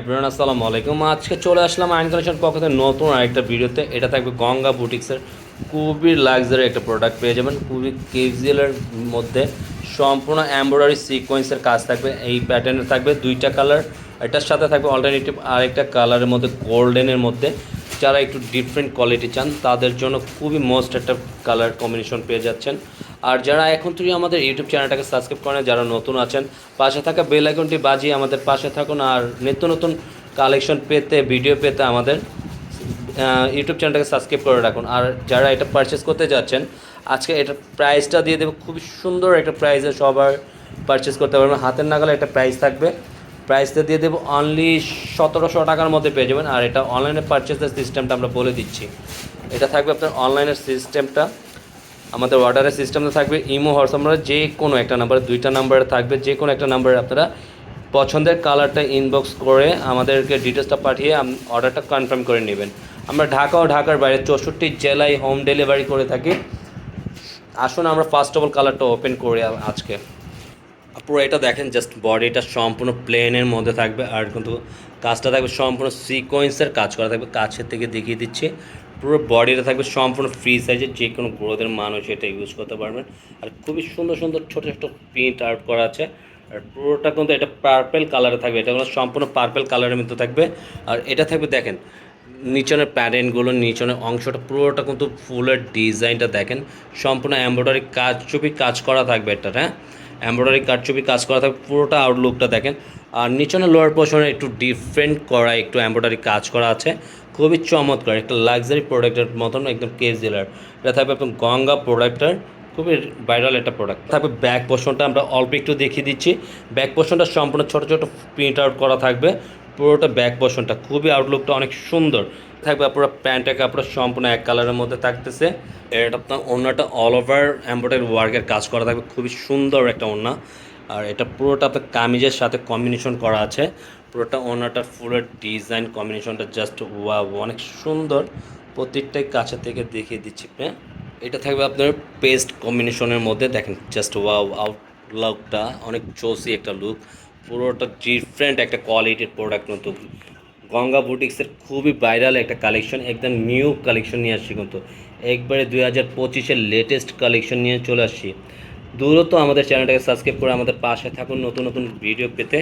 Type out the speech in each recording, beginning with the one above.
Everyone আসসালামু আলাইকুম। আজকে চলে আসলাম আইন কালেকশন পক্ষ থেকে নতুন আরেকটা ভিডিওতে। এটা থাকবে গঙ্গা বুটিক্সের। খুবই লাক্সারি একটা প্রোডাক্ট পেয়ে যাবেন। খুবই কেজিএলের মধ্যে। সম্পূর্ণ এমব্রয়ডারি সিকোয়েন্সের কাজ থাকবে। এই প্যাটার্নের থাকবে দুইটা কালার এটার সাথে থাকবে অল্টারনেটিভ আরেকটা কালারের মধ্যে গোল্ডেনের মধ্যে। যারা একটু ডিফারেন্ট কোয়ালিটি চান, তাদের জন্য খুবই মোস্ট একটা কালার কম্বিনেশন পেয়ে যাচ্ছেন। আর যারা এখন থেকে আমাদের ইউটিউব চ্যানেলটাকে সাবস্ক্রাইব করেন যারা নতুন আছেন, পাশে থাকা বেল আইকনটি বাজিয়ে আমাদের পাশে থাকুন আর নিত্য নতুন কালেকশন পেতে ভিডিও পেতে আমাদের ইউটিউব চ্যানেলটাকে সাবস্ক্রাইব করে রাখুন। আর যারা এটা পারচেস করতে যাচ্ছেন, আজকে এটা প্রাইসটা দিয়ে দেবো। খুবই সুন্দর একটা প্রাইসে সবার পারচেস করতে পারবেন। হাতের নাগালে একটা প্রাইস থাকবে। প্রাইসটা দিয়ে দেবো অনলি সতেরোশো টাকার মধ্যে পেয়ে যাবেন। আর এটা অনলাইনে পারচেসের সিস্টেমটা আমরা বলে দিচ্ছি। এটা থাকবে আপনার অনলাইনের সিস্টেমটা আমাদের অর্ডারের সিস্টেমটা থাকবে ইমো হোয়াটসঅ্যাপ যে কোনো একটা নাম্বারে দুইটা নাম্বারে থাকবে, যে কোনো একটা নাম্বারে আপনারা পছন্দের কালারটা ইনবক্স করে আমাদেরকে ডিটেলসটা পাঠিয়ে অর্ডারটা কনফার্ম করে নেবেন। আমরা ঢাকা ও ঢাকার বাইরে চৌষট্টি জেলায় হোম ডেলিভারি করে থাকি। আসুন আমরা ফার্স্ট অফ অল কালারটা ওপেন করি আজকে। পুরো এটা দেখেন জাস্ট বডিটা সম্পূর্ণ প্লেনের মধ্যে থাকবে, আর কিন্তু কাজটা থাকবে সম্পূর্ণ সিকোয়েন্সের কাজ করা থাকবে, কাছের থেকে দেখিয়ে দিচ্ছি। পুরো বডিটা থাকবে সম্পূর্ণ ফ্রি সাইজের যে কোনো গ্রোথের মানুষ এটা ইউজ করতে পারবেন। আর খুবই সুন্দর সুন্দর, ছোটো ছোটো প্রিন্ট আউট করা আছে। আর পুরোটা কিন্তু এটা পার্পেল কালারে থাকবে। এটা কোনো সম্পূর্ণ পার্পেল কালারের মধ্যে থাকবে। আর এটা থাকবে দেখেন, নিচনের প্যারেন্টগুলো নিচনের অংশটা, পুরোটা কিন্তু ফুলের ডিজাইনটা দেখেন। সম্পূর্ণ এমব্রয়ডারি কাজ চুপি কাজ করা থাকবে এটা হ্যাঁ? এমব্রয়ডারি কারচুপি কাজ করা থাকবে। পুরোটা আউটলুকটা দেখেন। আর নিচনে লোয়ার পোর্শনে একটু ডিফারেন্ট করা, একটু এমব্রয়ডারি কাজ করা আছে। খুবই চমৎকার, একটা লাক্সারি প্রোডাক্টের মতন একদম কেস ডিলার এটা থাকবে একদম গঙ্গা প্রোডাক্টার খুবই ভাইরাল একটা প্রোডাক্ট থাকবে ব্যাক পোর্শনটা আমরা অল্প একটু দেখিয়ে দিচ্ছি। ব্যাক পোর্শনটা সম্পূর্ণ ছোটো ছোটো প্রিন্ট আউট করা থাকবে। পুরোটা ব্যাক পোর্শনটা খুবই আউটলুকটা অনেক সুন্দর। থাকবে পুরো প্যান্টের কাপড় সম্পূর্ণ এক কালারের মধ্যে থাকতেছে। এটা আপনার ওড়নাটা অল ওভার এমব্রয়ডারি ওয়ার্কের কাজ করা থাকবে, খুবই সুন্দর একটা ওড়না আর এটা পুরোটা আপনার কামিজের সাথে কম্বিনেশন করা আছে। পুরোটা ওড়নাটার ফুলের ডিজাইন কম্বিনেশনটা জাস্ট ওয়া অনেক সুন্দর। প্রত্যেকটাই কাছে থেকে দেখিয়ে দিচ্ছি হ্যাঁ? এটা থাকবে আপনার পেস্ট কম্বিনেশনের মধ্যে, দেখেন জাস্ট ওয়াও আউটলুকটা অনেক চৌসি একটা লুক পুরোটা ডিফারেন্ট একটা কোয়ালিটির প্রোডাক্ট কিন্তু। গঙ্গা বুটিক্সের খুবই ভাইরাল একটা কালেকশন একদম নিউ কালেকশন নিয়ে আসছি কিন্তু। একবারে দুই হাজার পঁচিশের লেটেস্ট কালেকশন নিয়ে চলে আসছি। দূরত আমাদের চ্যানেলটাকে সাবস্ক্রাইব করে আমাদের পাশে থাকুন নতুন নতুন ভিডিও পেতে।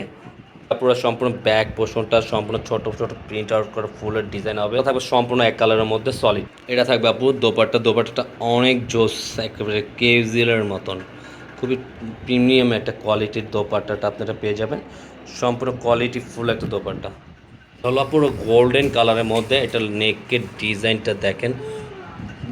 পুরো সম্পূর্ণ ব্যাক পোর্শনটা সম্পূর্ণ ছোট ছোট প্রিন্ট আউট করা ফুলের ডিজাইন হবে। থাকবে সম্পূর্ণ এক কালারের মধ্যে সলিড এটা থাকবে আপু দোপাট্টা। দোপাট্টাটা অনেক জোস, একেবারে কেজিলের মতন। খুবই প্রিমিয়াম একটা কোয়ালিটির দোপাট্টাটা আপনারা পেয়ে যাবেন। সম্পূর্ণ কোয়ালিটি ফুল একটা দোপাট্টা। হলো পুরো গোল্ডেন কালারের মধ্যে এটা নেকের ডিজাইনটা দেখেন।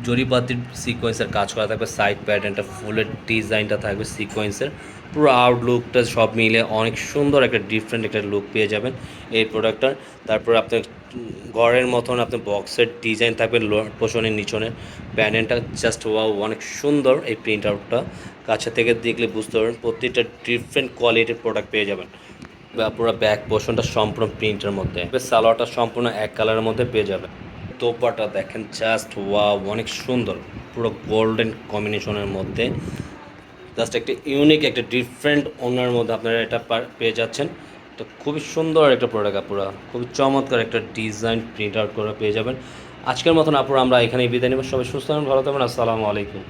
জরিপাতির সিকোয়েন্সের কাজ করা থাকবে সাইড প্যাটার্নটা ফুলের ডিজাইনটা থাকবে সিকোয়েন্সের পুরো আউটলুকটা সব মিলে অনেক সুন্দর একটা ডিফারেন্ট একটা লুক পেয়ে যাবেন এই প্রোডাক্টটার তারপর আপনার ঘরের মতন আপনার বক্সের ডিজাইন থাকবে পোষণের নিচনের প্যানেলটা জাস্ট ওয়াও অনেক সুন্দর এই প্রিন্ট আউটটা কাছে থেকে দেখলে বুঝতে পারবেন, প্রত্যেকটা ডিফারেন্ট কোয়ালিটির প্রোডাক্ট পেয়ে যাবেন। পুরো ব্যাক পোষণটা সম্পূর্ণ প্রিন্টের মধ্যে। সালোয়ারটা সম্পূর্ণ এক কালারের মধ্যে পেয়ে যাবে দোপাটা দেখেন জাস্ট ওয়া অনেক সুন্দর। পুরো গোল্ডেন কম্বিনেশনের মধ্যে। জাস্ট একটা ইউনিক একটা ডিফারেন্ট ওনার মধ্যে আপনারা এটা পেয়ে যাচ্ছেন। তো খুবই সুন্দর একটা প্রোডাক্ট আপুরা। খুবই চমৎকার একটা ডিজাইন প্রিন্ট আউট করে পেয়ে যাবেন। আজকের মতন আপুরা, আমরা এখানেই বিদায় নেব। সবাই সুস্থ ভালো থাকবেন আসসালামু আলাইকুম।